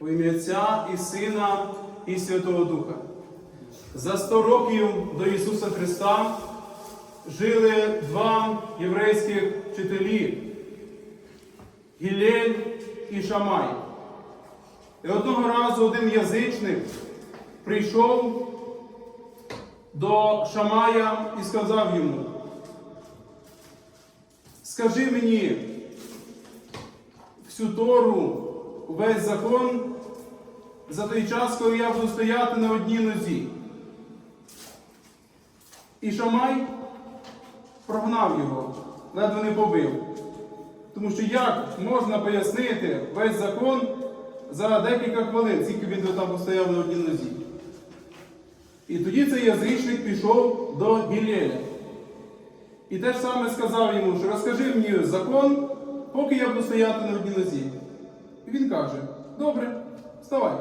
У ім'я Отця і Сина і Святого Духа. За 100 років до Ісуса Христа жили два єврейських вчителі Гілель і Шамай. І одного разу один язичник прийшов до Шамая і сказав йому, скажи мені всю Тору, увесь закон за той час, коли я буду стояти на одній нозі. І Шамай прогнав його, ледве не побив. Тому що як можна пояснити весь закон за декілька хвилин, скільки він там стояв на одній нозі. І тоді цей язичник пішов до Гілеля. І те ж саме сказав йому, що розкажи мені закон, поки я буду стояти на одній нозі. І він каже, добре, вставай.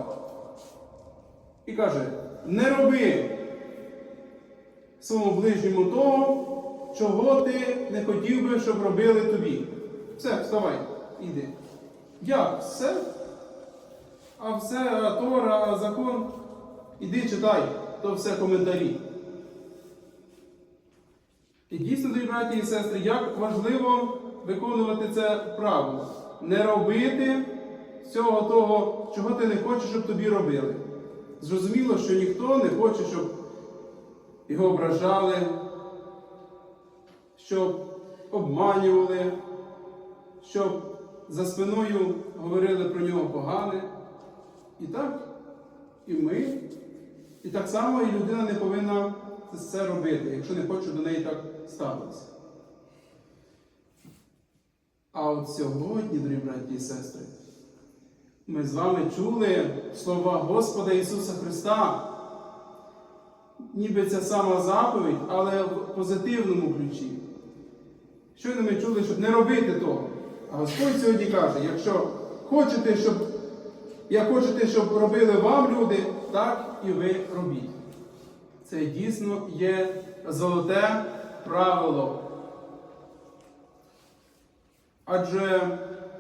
І каже, не роби своєму ближньому того, чого ти не хотів би, щоб робили тобі. Все, вставай, іди. Як? Все? А все, а Тора, закон. Іди читай, то все коментарі. І дійсно, дорогі браті і сестри, як важливо виконувати це правило. Не робити всього того, чого ти не хочеш, щоб тобі робили. Зрозуміло, що ніхто не хоче, щоб його ображали, щоб обманювали, щоб за спиною говорили про нього погане. І так, і ми, і так само і людина не повинна це робити, якщо не хоче до неї так ставитися. А от сьогодні, дорогі браті і сестри, ми з вами чули слова Господа Ісуса Христа, ніби ця сама заповідь, але в позитивному ключі. Щойно ми чули, щоб не робити того. А Господь сьогодні каже, якщо хочете, щоб як хочете, щоб робили вам люди, так і ви робіть. Це дійсно є золоте правило. Адже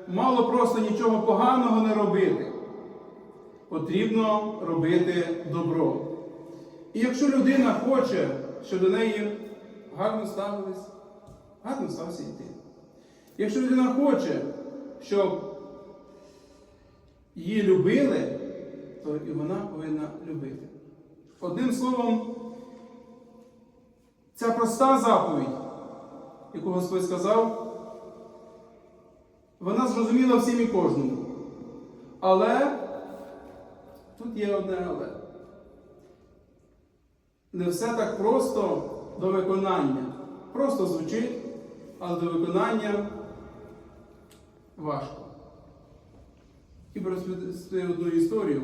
мало просто нічого поганого не робити. Потрібно робити добро. І якщо людина хоче, щоб до неї гарно ставились, гарно стався йти. Якщо людина хоче, щоб її любили, то і вона повинна любити. Одним словом, ця проста заповідь, яку Господь сказав, вона зрозуміла всім і кожному. Але тут є одне але. Не все так просто до виконання. Просто звучить, але до виконання важко. І розповісти одну історію.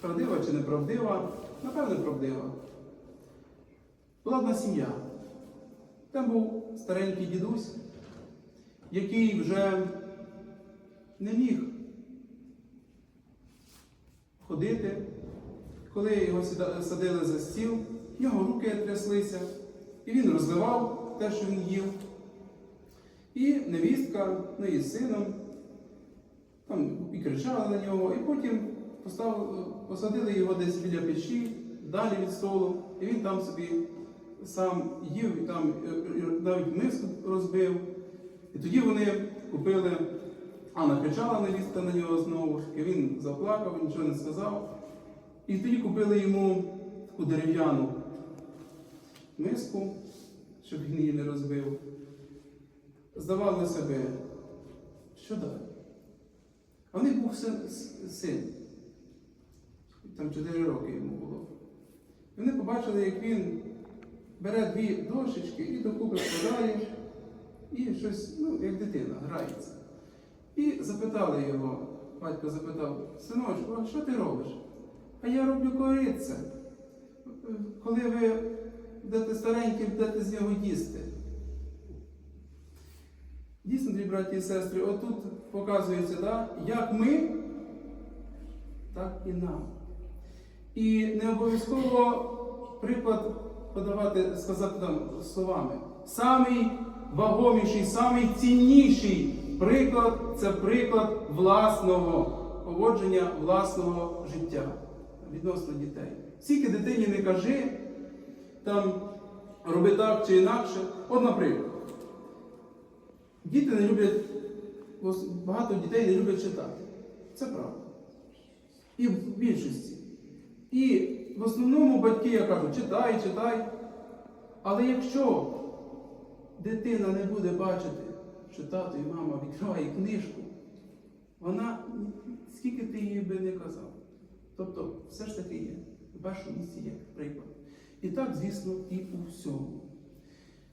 Правдива чи неправдива? Напевне, правдива. Була одна сім'я. Там був старенький дідусь, який вже не міг ходити. Коли його садили за стіл, в нього руки тряслися, і він розливав те, що він їв. І невістка, ну і сином, там і кричали на нього, і потім поставили, посадили його десь біля печі, далі від столу, і він там собі сам їв, і там е, е, навіть миску розбив. І тоді вони купили, а накричала невістка на нього знову, і він заплакав, нічого не сказав. І тоді купили йому таку дерев'яну миску, щоб він її не розбив. Здавалося би, що далі? А в них був син. Там 4 роки йому було. І вони побачили, як він бере дві дошечки і докупи складає, і щось, ну, як дитина, грається. І запитали його, батько запитав, синочку, а що ти робиш? А я роблю кориця. Коли ви будете старенькі, будете з нього їсти. Дійсно, дві браті і сестри, отут показується, да, як ми, так і нам. І не обов'язково приклад подавати, сказати там словами. Самий вагоміший, самий цінніший приклад це приклад власного поводження власного життя відносно дітей. Скільки дитині не кажи, там роби так чи інакше. От, наприклад, діти не люблять, багато дітей не люблять читати. Це правда. І в більшості. І в основному батьки, я кажу, читай, читай. Але якщо дитина не буде бачити, що тато і мама відкриває книжку, вона скільки ти їй би не казав. Тобто, все ж таки є. В першому місці є приклад. І так, звісно, і у всьому.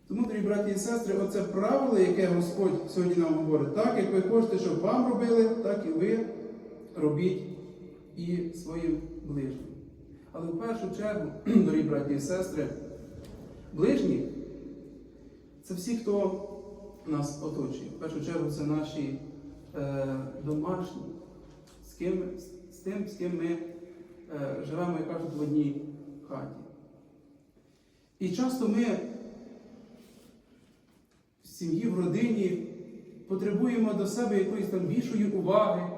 Тому, дорогі браті і сестри, оце правило, яке Господь сьогодні нам говорить, так як ви хочете, щоб вам робили, так і ви робіть і своїм ближнім. Але в першу чергу, дорогі браті і сестри, ближні це всі, хто нас оточує. В першу чергу це наші е, домашні, з, ким, з тим, з ким ми е, живемо, як кажуть, в одній хаті. І часто ми в сім'ї, в родині потребуємо до себе якоїсь там більшої уваги,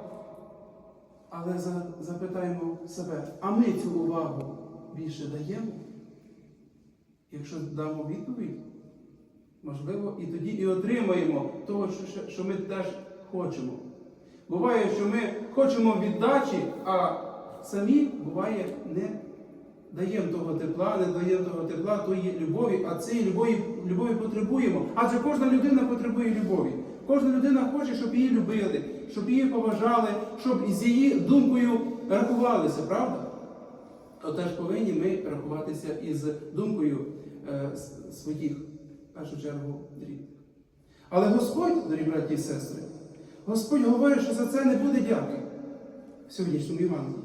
але за- запитаємо себе, а ми цю увагу більше даємо? Якщо дамо відповідь, можливо, і тоді і отримаємо того, що, ми теж хочемо. Буває, що ми хочемо віддачі, а самі буває не даємо того тепла, не даємо того тепла, тої любові, а цієї любові, любові потребуємо. Адже кожна людина потребує любові. Кожна людина хоче, щоб її любили, щоб її поважали, щоб з її думкою рахувалися, правда? Отож повинні ми рахуватися із думкою е, своїх, першу чергу, рідних. Але Господь, дорогі браті і сестри, Господь говорить, що за це не буде дяки в сьогоднішньому Євангелії.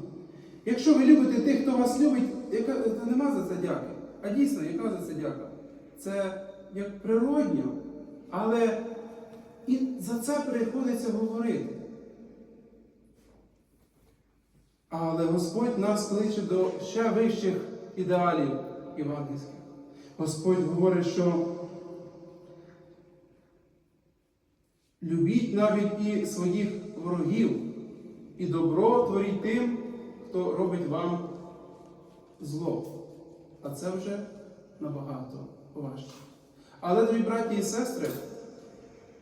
Якщо ви любите тих, хто вас любить, яка, то нема за це дяки. А дійсно, яка за це дяка? Це як природньо, але і за це приходиться говорити. Але Господь нас кличе до ще вищих ідеалів євангельських. Господь говорить, що любіть навіть і своїх ворогів, і добро творіть тим, хто робить вам зло. А це вже набагато важче. Але, дорогі браті і сестри,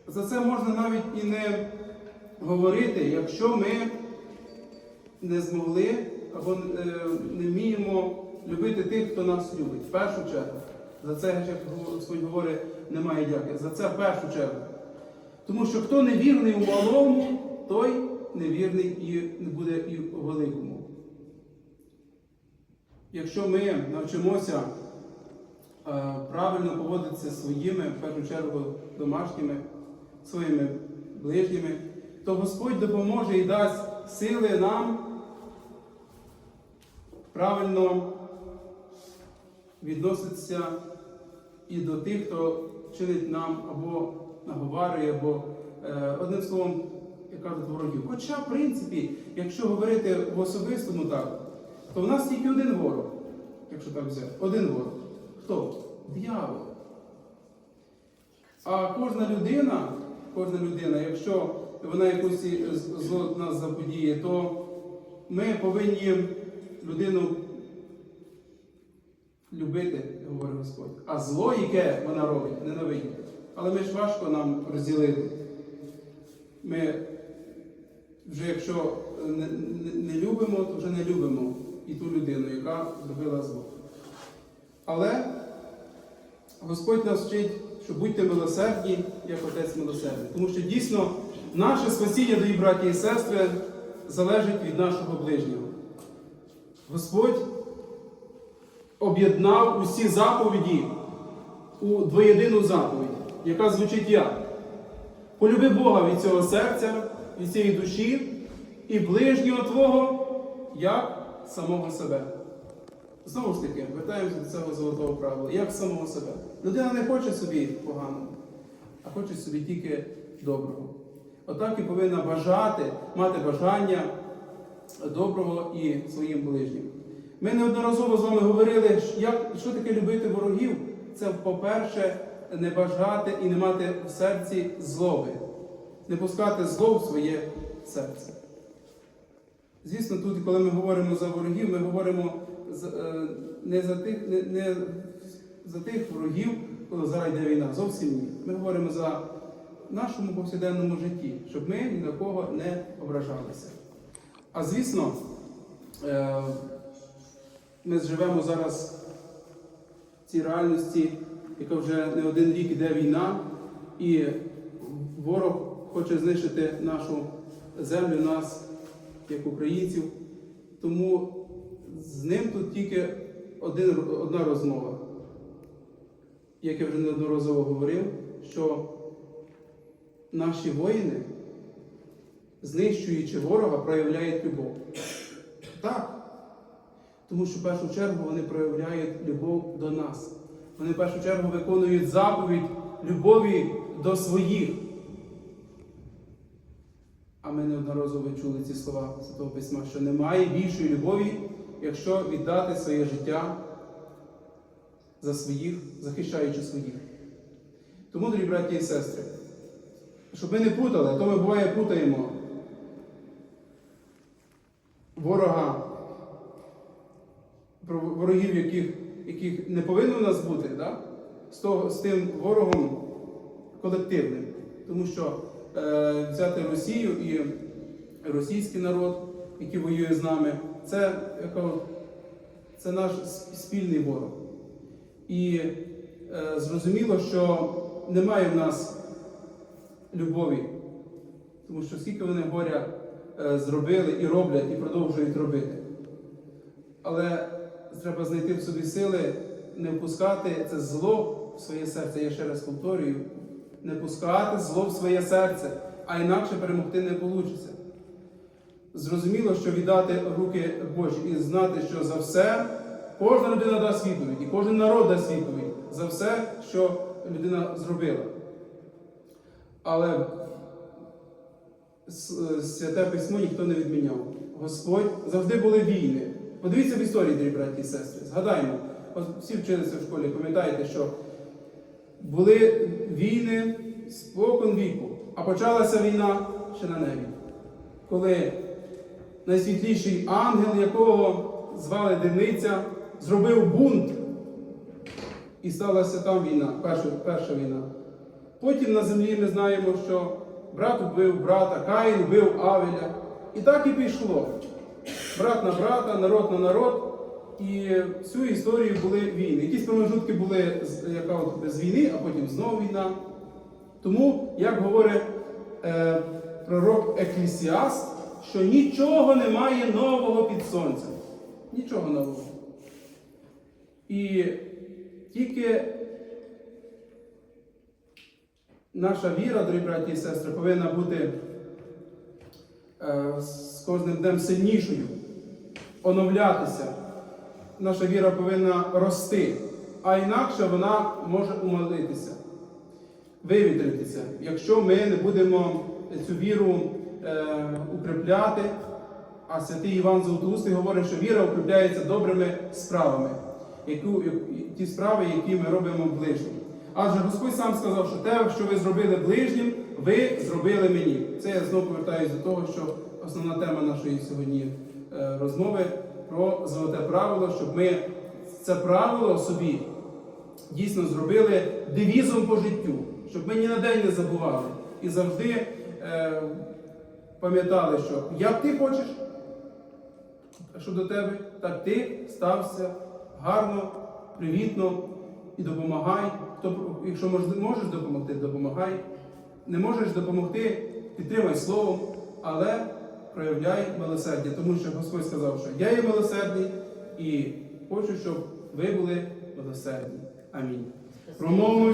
за це можна навіть і не говорити, якщо ми не змогли або е, не вміємо любити тих, хто нас любить. В першу чергу. За це, як Господь говорить, немає дяки. За це в першу чергу. Тому що хто невірний у малому, той невірний і буде і у великому. Якщо ми навчимося е, правильно поводитися своїми, в першу чергу, домашніми, своїми ближніми, то Господь допоможе і дасть сили нам правильно відноситися і до тих, хто чинить нам або наговарює, або е, одним словом, як кажуть, ворогів. Хоча, в принципі, якщо говорити в особистому так, то в нас тільки один ворог, якщо так взяти. Один ворог. Хто? Дьявол. А кожна людина, кожна людина, якщо вона якусь зло нас заподіє, то ми повинні людину любити, говорить Господь. А зло, яке вона робить, ненавидіти. Але ми ж важко нам розділити. Ми вже якщо не, не, не любимо, то вже не любимо і ту людину, яка зробила зло. Але Господь нас вчить, що будьте милосердні, як Отець милосердний. Тому що дійсно наше спасіння, дорогі браті і сестри, залежить від нашого ближнього. Господь об'єднав усі заповіді у двоєдину заповідь, яка звучить як? Полюби Бога від цього серця, від цієї душі і ближнього Твого, як самого себе. Знову ж таки, вертаємося до цього золотого правила, як самого себе. Людина не хоче собі поганого, а хоче собі тільки доброго. Отак і повинна бажати, мати бажання доброго і своїм ближнім. Ми неодноразово з вами говорили, як, що таке любити ворогів. Це, по-перше, не бажати і не мати в серці злоби, не пускати зло в своє серце. Звісно, тут, коли ми говоримо за ворогів, ми говоримо е, не за тих, не, не за тих ворогів, коли зараз йде війна. Зовсім ні. Ми говоримо за нашому повсякденному житті, щоб ми ні на кого не ображалися. А звісно, е, ми живемо зараз в цій реальності, яка вже не один рік іде війна, і ворог хоче знищити нашу землю, нас, як українців. Тому з ним тут тільки один, одна розмова. Як я вже неодноразово говорив, що наші воїни, знищуючи ворога, проявляють любов. Так. Тому що в першу чергу вони проявляють любов до нас. Вони в першу чергу виконують заповідь любові до своїх. А ми неодноразово чули ці слова Святого Письма, що немає більшої любові, якщо віддати своє життя за своїх, захищаючи своїх. Тому, дорогі браті і сестри, щоб ми не путали, то ми буває путаємо ворога, ворогів, яких, яких не повинно в нас бути, да? з, того, з тим ворогом колективним. Тому що е, взяти Росію і російський народ, який воює з нами, це, яка, це наш спільний ворог. І е, зрозуміло, що немає в нас любові, тому що скільки вони горя е, зробили і роблять, і продовжують робити. Але треба знайти в собі сили не впускати це зло в своє серце. Я ще раз повторюю, не пускати зло в своє серце, а інакше перемогти не вийде. Зрозуміло, що віддати руки Божі і знати, що за все кожна людина дасть відповідь, і кожен народ дасть відповідь за все, що людина зробила. Але святе письмо ніхто не відміняв. Господь завжди були війни. Подивіться в історії, дорогі браті і сестри. Згадаймо, всі вчилися в школі, пам'ятаєте, що були війни спокон віку, а почалася війна ще на небі. Коли найсвітліший ангел, якого звали Дивниця, зробив бунт, і сталася там війна, перша, перша війна. Потім на землі ми знаємо, що брат вбив брата, Каїн вбив Авеля. І так і пішло. Брат на брата, народ на народ. І всю історію були війни. Якісь промежутки були з- яка от без війни, а потім знову війна. Тому, як говорить е, пророк Еклісіаст, що нічого немає нового під сонцем. Нічого нового. І тільки наша віра, дорогі браті і сестри, повинна бути е, з кожним днем сильнішою, оновлятися. Наша віра повинна рости, а інакше вона може умолитися, вивітритися, якщо ми не будемо цю віру е, укріпляти. А святий Іван Золотоустий говорить, що віра укріпляється добрими справами, яку, ті справи, які ми робимо ближнім. Адже Господь сам сказав, що те, що ви зробили ближнім, ви зробили мені. Це я знову повертаюся до того, що основна тема нашої сьогодні розмови про золоте правило, щоб ми це правило собі дійсно зробили девізом по життю, щоб ми ні на день не забували і завжди е, пам'ятали, що як ти хочеш, що до тебе, так ти стався гарно, привітно і допомагай. Хто, якщо можеш допомогти, допомагай. Не можеш допомогти, підтримай словом, але проявляй милосердя, тому що Господь сказав, що я є милосердний і хочу, щоб ви були милосердні. Амінь. Промовимо